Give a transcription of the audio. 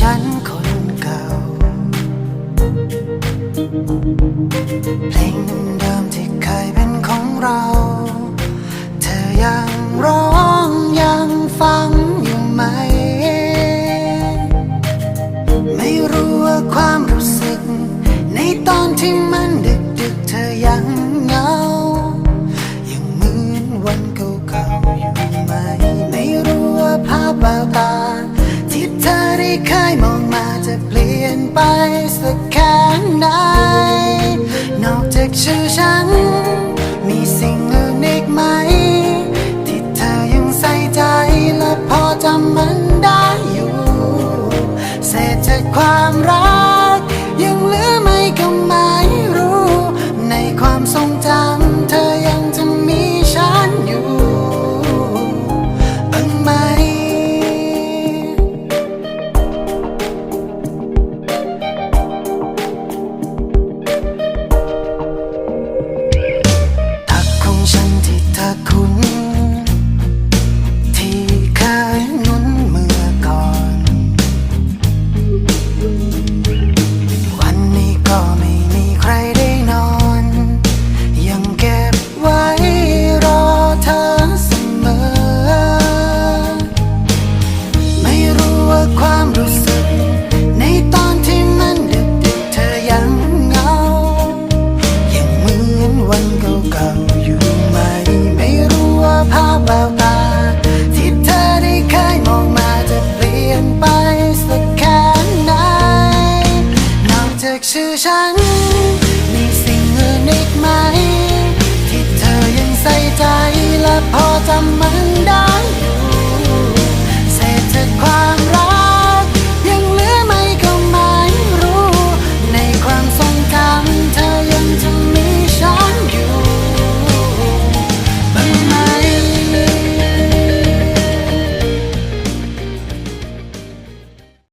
ฉันคนเก่า เพลงเดิมที่เคยเป็นของเรา เธอยังร้องยังฟังอยู่ไหม ไม่รู้ว่าความรู้สึก ในตอนที่มันดึกดึกๆเธอยัง มองมาจะเปลี่ยนไปสักแค่ไหน นอกจากชื่อฉัน มีสิ่งอื่นอีกไหม ที่เธอยังใส่ใจและพอจำมันได้อยู่ เศษจากความรัก อยู่ไหม ไม่รู้ว่าภาพแววตา ที่เธอได้เคยมองมาจะเปลี่ยนไปสักแค่ไหนนอกจากชื่อฉัน